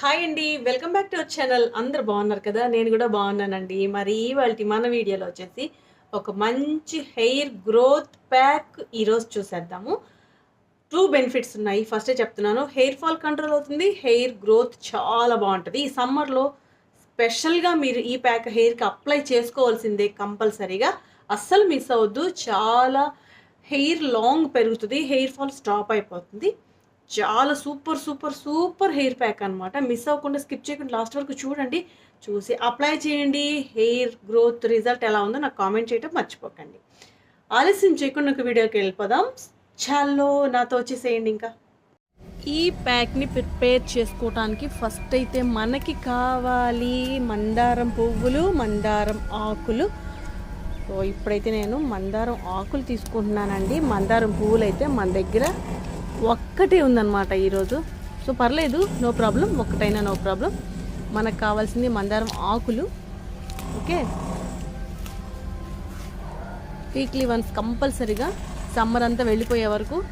Hi అండి welcome back to our channel. అందరు బాగున్నారు కదా? నేను కూడా బాగున్నానండి. మరి ఇవాళ మన వీడియోలో వచ్చేసి ఒక మంచి హెయిర్ గ్రోత్ ప్యాక్ ఈరోజు చూసేద్దాము. టూ బెనిఫిట్స్ ఉన్నాయి. ఫస్టే చెప్తున్నాను హెయిర్ ఫాల్ కంట్రోల్ అవుతుంది హెయిర్ గ్రోత్ చాలా బాగుంటుంది. ఈ సమ్మర్లో స్పెషల్గా మీరు ఈ ప్యాక్ హెయిర్కి అప్లై చేసుకోవాల్సిందే కంపల్సరీగా. అస్సలు మిస్ అవ్వద్దు. చాలా హెయిర్ లాంగ్ పెరుగుతుంది హెయిర్ ఫాల్ స్టాప్ అయిపోతుంది. చాలా super super super hair pack అనమాట మిస్ అవ్వకుండా స్కిప్ చేయకుండా లాస్ట్ వరకు చూడండి చూసి అప్లై చేయండి. హెయిర్ గ్రోత్ రిజల్ట్ ఎలా ఉందో నాకు కామెంట్ చేయడం మర్చిపోకండి. ఆలస్యం చేయకుండా ఒక వీడియోకి వెళ్ళిపోదాం. చాలో నాతో వచ్చేసేయండి ఇంకా. ఈ ప్యాక్ని ప్రిపేర్ చేసుకోవటానికి ఫస్ట్ అయితే మనకి కావాలి మందారం పువ్వులు మందారం ఆకులు. సో ఇప్పుడైతే నేను మందారం ఆకులు తీసుకుంటున్నానండి. మందారం పువ్వులు అయితే మన దగ్గర ఒక్కటే ఉందన్నమాట ఈరోజు. సో పర్లేదు నో ప్రాబ్లం ఒక్కటైనా నో ప్రాబ్లం. మనకు కావాల్సింది మందారం ఆకులు. ఓకే? వీక్లీ వన్స్ కంపల్సరీగా సమ్మర్ అంతా వెళ్ళిపోయే వరకు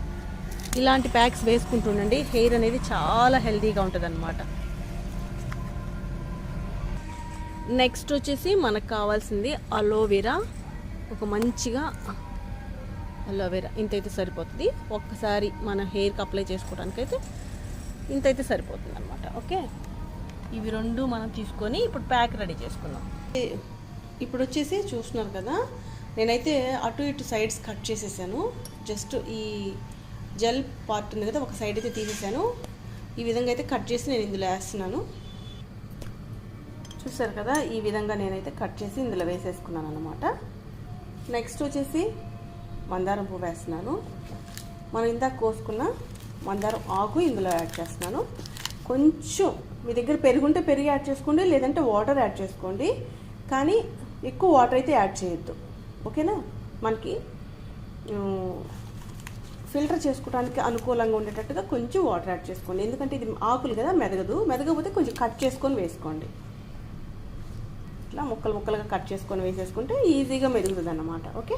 ఇలాంటి ప్యాక్స్ వేసుకుంటుండండి హెయిర్ అనేది చాలా హెల్తీగా ఉంటుంది అనమాట నెక్స్ట్ వచ్చేసి మనకు కావాల్సింది అలోవెరా. ఒక మంచిగా అలోవెరా ఇంతైతే సరిపోతుంది. ఒక్కసారి మన హెయిర్కి అప్లై ఇంత అయితే ఇంతైతే సరిపోతుంది అనమాట ఓకే? ఇవి రెండు మనం తీసుకొని ఇప్పుడు ప్యాక్ రెడీ చేసుకుందాం. ఇప్పుడు వచ్చేసి చూస్తున్నారు కదా నేనైతే అటు ఇటు సైడ్స్ కట్ చేసేసాను. జస్ట్ ఈ జెల్ పార్ట్ ఉంది కదా ఒక సైడ్ అయితే తీసేసాను. ఈ విధంగా అయితే కట్ చేసి నేను ఇందులో వేస్తున్నాను. చూసారు కదా ఈ విధంగా నేనైతే కట్ చేసి ఇందులో వేసేసుకున్నాను అనమాట నెక్స్ట్ వచ్చేసి మందారం పువ్వు వేస్తున్నాను. మనం ఇందాక కోసుకున్న మందారం ఆకు ఇందులో యాడ్ చేస్తున్నాను. కొంచెం మీ దగ్గర పెరుగుంటే పెరుగు యాడ్ చేసుకోండి లేదంటే వాటర్ యాడ్ చేసుకోండి. కానీ ఎక్కువ వాటర్ అయితే యాడ్ చేయొద్దు. ఓకేనా మనకి ఫిల్టర్ చేసుకోవడానికి అనుకూలంగా ఉండేటట్టుగా కొంచెం వాటర్ యాడ్ చేసుకోండి. ఎందుకంటే ఇది ఆకులు కదా మెదగదు. మెదగకపోతే కొంచెం కట్ చేసుకొని వేసుకోండి. ఇట్లా ముక్కలు ముక్కలుగా కట్ చేసుకొని వేసేసుకుంటే ఈజీగా మెరుగుతుంది అన్నమాట. ఓకే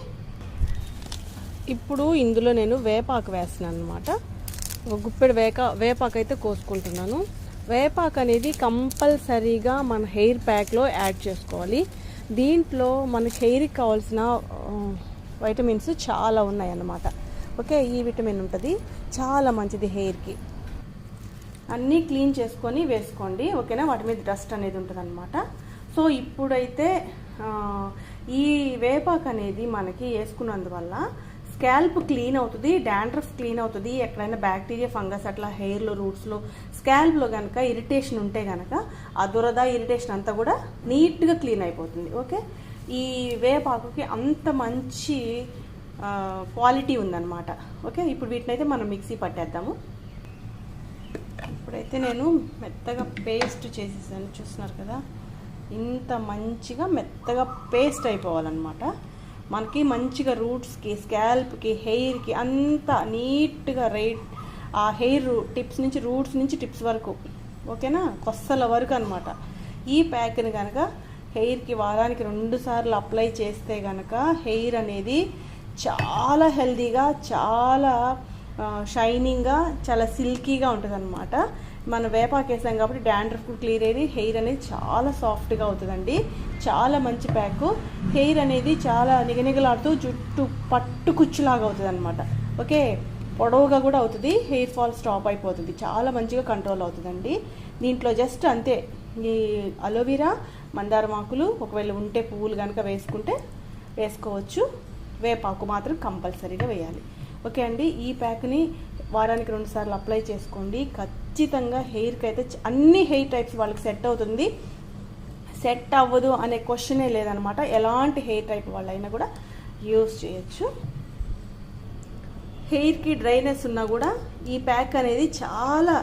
ఇప్పుడు ఇందులో నేను వేపాకు వేస్తున్నాను అనమాట ఒక గుప్పెడు వేక వేపాకు అయితే కోసుకుంటున్నాను. వేపాకు అనేది కంపల్సరీగా మన హెయిర్ ప్యాక్లో యాడ్ చేసుకోవాలి. దీంట్లో మనకి హెయిర్కి కావాల్సిన వైటమిన్స్ చాలా ఉన్నాయన్నమాట. ఓకే ఈ విటమిన్ ఉంటుంది. చాలా మంచిది హెయిర్కి. అన్నీ క్లీన్ చేసుకొని వేసుకోండి. ఓకేనా? వాటి మీద డస్ట్ అనేది ఉంటుంది సో ఇప్పుడైతే ఈ వేపాకు అనేది మనకి వేసుకున్నందువల్ల స్కాల్ప్ క్లీన్ అవుతుంది డాండ్రఫ్ క్లీన్ అవుతుంది ఎక్కడైనా బ్యాక్టీరియా ఫంగస్ అట్లా హెయిర్లో రూట్స్లో స్కాల్ప్లో కనుక ఇరిటేషన్ ఉంటే కనుక ఆ దురద ఇరిటేషన్ అంతా కూడా నీట్గా క్లీన్ అయిపోతుంది ఓకే? ఈ వేపాకుకి అంత మంచి క్వాలిటీ ఉందన్నమాట ఓకే? ఇప్పుడు వీటినైతే మనం మిక్సీ పట్టేద్దాము. ఇప్పుడైతే నేను మెత్తగా పేస్ట్ చేసేసాను చూస్తున్నారు కదా? ఇంత మంచిగా మెత్తగా పేస్ట్ అయిపోవాలన్నమాట. మనకి మంచిగా రూట్స్కి స్కాల్ప్కి హెయిర్కి అంతా నీట్గా రైట్ ఆ హెయిర్ టిప్స్ నుంచి రూట్స్ నుంచి టిప్స్ వరకు ఓకేనా? కొస్సల వరకు అనమాట ఈ ప్యాక్ని కనుక హెయిర్కి వారానికి రెండు సార్లు అప్లై చేస్తే కనుక హెయిర్ అనేది చాలా హెల్దీగా చాలా షైనింగ్గా చాలా సిల్కీగా ఉంటుంది అనమాట మనం వేపాకు వేసాం కాబట్టి డాండ్రఫ్ క్లియర్ అయ్యి హెయిర్ అనేది చాలా సాఫ్ట్గా అవుతుందండి. చాలా మంచి ప్యాక్ హెయిర్ అనేది చాలా నిగనిగలాడుతూ జుట్టు పట్టు కుచ్చులాగా అవుతుంది అనమాట ఓకే? పొడవుగా కూడా అవుతుంది. హెయిర్ ఫాల్ స్టాప్ అయిపోతుంది. చాలా మంచిగా కంట్రోల్ అవుతుందండి. దీంట్లో జస్ట్ అంతే. ఈ అలోవెరా మందారం ఆకులు ఒకవేళ ఉంటే పువ్వులు కనుక వేసుకుంటే వేసుకోవచ్చు. వేపాకు మాత్రం కంపల్సరీగా వేయాలి. ఓకే అండి? ఈ ప్యాక్ని వారానికి రెండు సార్లు అప్లై చేసుకోండి. ఖచ్చితంగా ఖచ్చితంగా హెయిర్కి అయితే అన్ని హెయిర్ టైప్స్ వాళ్ళకి సెట్ అవుతుంది. సెట్ అవ్వదు అనే క్వశ్చనే లేదనమాట ఎలాంటి హెయిర్ టైప్ వాళ్ళైనా కూడా యూస్ చేయొచ్చు. హెయిర్కి డ్రైనెస్ ఉన్నా కూడా ఈ ప్యాక్ అనేది చాలా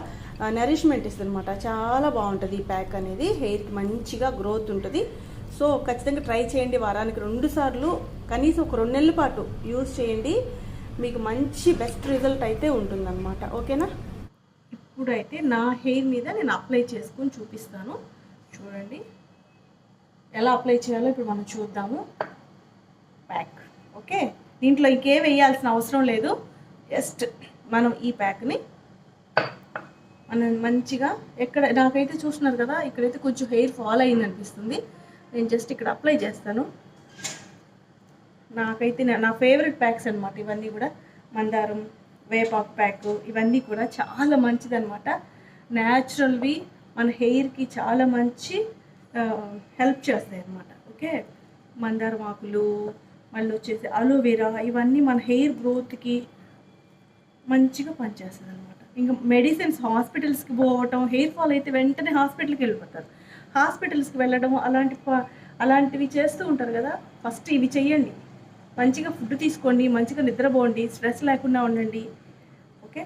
నరిష్మెంట్ ఇస్తుంది అనమాట చాలా బాగుంటుంది ఈ ప్యాక్ అనేది. హెయిర్కి మంచిగా గ్రోత్ ఉంటుంది. సో ఖచ్చితంగా ట్రై చేయండి. వారానికి రెండు సార్లు కనీసం ఒక రెండు నెలల పాటు యూజ్ చేయండి. మీకు మంచి బెస్ట్ రిజల్ట్ అయితే ఉంటుందన్నమాట. ఓకేనా ఇప్పుడైతే నా హెయిర్ మీద నేను అప్లై చేసుకొని చూపిస్తాను. చూడండి. ఎలా అప్లై చేయాలో ఇప్పుడు మనం చూద్దాము. ప్యాక్. ఓకే? దీంట్లో ఇంకేం వేయాల్సిన అవసరం లేదు. జస్ట్ మనం ఈ ప్యాక్ని మనం మంచిగా ఎక్కడ నాకైతే చూస్తున్నారు కదా ఇక్కడైతే కొంచెం హెయిర్ ఫాల్ అయింది అనిపిస్తుంది. నేను జస్ట్ ఇక్కడ అప్లై చేస్తాను. నాకైతే నా- నా ఫేవరెట్ ప్యాక్స్ అనమాట ఇవన్నీ కూడా. మందారం వేపాక్ ప్యాక్ ఇవన్నీ కూడా చాలా మంచిది అనమాట న్యాచురల్వి మన హెయిర్కి చాలా మంచి హెల్ప్ చేస్తాయి అనమాట ఓకే? మందారం ఆకులు మళ్ళీ వచ్చేసి అలోవెరా ఇవన్నీ మన హెయిర్ గ్రోత్కి మంచిగా పనిచేస్తుంది అనమాట ఇంకా మెడిసిన్స్ హాస్పిటల్స్కి పోవటం హెయిర్ ఫాల్ అయితే వెంటనే హాస్పిటల్కి వెళ్ళిపోతారు. హాస్పిటల్స్కి వెళ్ళడం అలాంటి ప- అలాంటివి చేస్తూ ఉంటారు కదా? ఫస్ట్ ఇవి చెయ్యండి. మంచిగా ఫుడ్ తీసుకోండి మంచిగా నిద్రపోండి స్ట్రెస్ లేకుండా ఉండండి. ఓకే?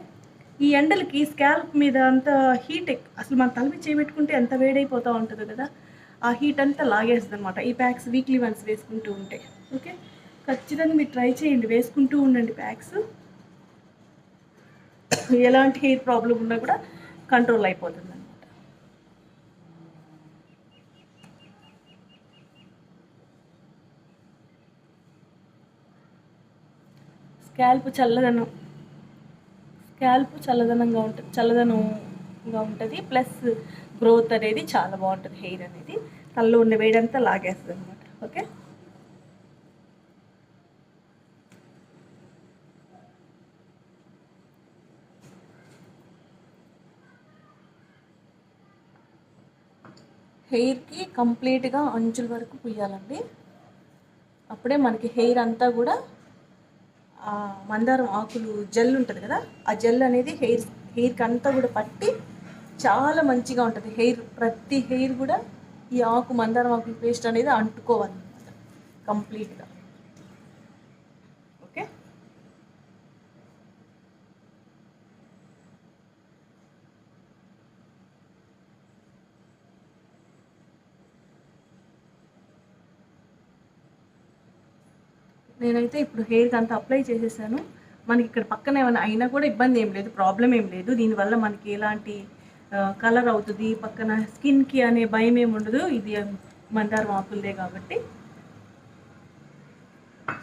ఈ ఎండలకి స్కాల్ప్ మీద అంత హీట్ అసలు మన తలపి చేయబెట్టుకుంటే ఎంత వేడైపోతూ ఉంటుంది కదా ఆ హీట్ అంతా లాగేస్తుంది అనమాట ఈ ప్యాక్స్ వీక్లీ వన్స్ వేసుకుంటూ ఉంటే. ఓకే? ఖచ్చితంగా మీరు ట్రై చేయండి వేసుకుంటూ ఉండండి ప్యాక్స్. ఎలాంటి హెయిర్ ప్రాబ్లం ఉన్నా కూడా కంట్రోల్ అయిపోతుంది అనమాట స్కాల్ప్ చల్లదనం. స్కాల్ప్ చల్లదనంగా ఉంటుంది చల్లదనంగా ఉంటుంది. ప్లస్ గ్రోత్ అనేది చాలా బాగుంటుంది హెయిర్ అనేది. తలలో ఉండే వేడంతా లాగేస్తుంది అనమాట ఓకే? హెయిర్కి కంప్లీట్గా అంచుల వరకు పుయ్యాలండి. అప్పుడే మనకి హెయిర్ అంతా కూడా మందారం ఆకులు జెల్ ఉంటుంది కదా ఆ జెల్ అనేది హెయిర్ హెయిర్కి అంతా కూడా పట్టి చాలా మంచిగా ఉంటుంది. హెయిర్ ప్రతి హెయిర్ కూడా ఈ ఆకు మందారం ఆకుల పేస్ట్ అనేది అంటుకోవాలన్నమాట. కంప్లీట్గా ఓకే నేనైతే ఇప్పుడు హెయిర్కి అంతా అప్లై చేసేసాను. మనకి ఇక్కడ పక్కన ఏమైనా అయినా కూడా ఇబ్బంది ఏం లేదు ప్రాబ్లం ఏం లేదు. దీనివల్ల మనకి ఎలాంటి కలర్ అవుతుంది పక్కన స్కిన్కి అనే భయం ఏమి ఉండదు. ఇది మందార ఆకులదే కాబట్టి.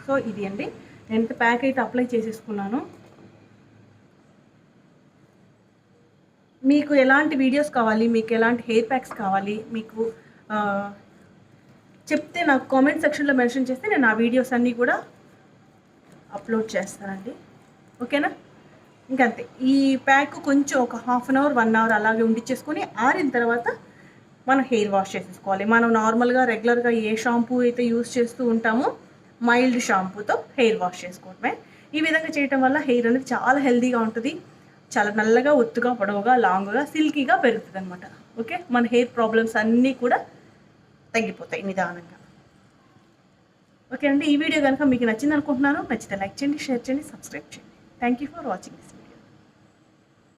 సో ఇది అండి. నేను ప్యాక్ అయితే అప్లై చేసేసుకున్నాను. మీకు ఎలాంటి వీడియోస్ కావాలి మీకు ఎలాంటి హెయిర్ ప్యాక్స్ కావాలి మీకు చెప్తే నాకు కామెంట్ సెక్షన్లో మెన్షన్ చేస్తే నేను ఆ వీడియోస్ అన్నీ కూడా అప్లోడ్ చేస్తానండి. ఓకేనా? ఇంకంతే. ఈ ప్యాక్ కొంచెం ఒక half an hour one hour అలాగే ఉండిచ్చేసుకొని ఆరిన తర్వాత మనం హెయిర్ వాష్ చేసేసుకోవాలి. మనం నార్మల్గా రెగ్యులర్గా ఏ షాంపూ అయితే యూస్ చేస్తూ ఉంటామో మైల్డ్ షాంపూతో హెయిర్ వాష్ చేసుకోవడమే. ఈ విధంగా చేయటం వల్ల హెయిర్ అనేది చాలా హెల్దీగా ఉంటుంది. చాలా నల్లగా ఒత్తుగా పొడవుగా లాంగ్గా సిల్కీగా పెరుగుతుంది అనమాట ఓకే? మన హెయిర్ ప్రాబ్లమ్స్ అన్నీ కూడా తగ్గిపోతాయి నిదానంగా. ఓకే అండి ఈ వీడియో కనుక మీకు నచ్చింది అనుకుంటున్నాను నచ్చితే లైక్ చేయండి షేర్ చేయండి సబ్స్క్రైబ్ చేయండి. Thank you for watching this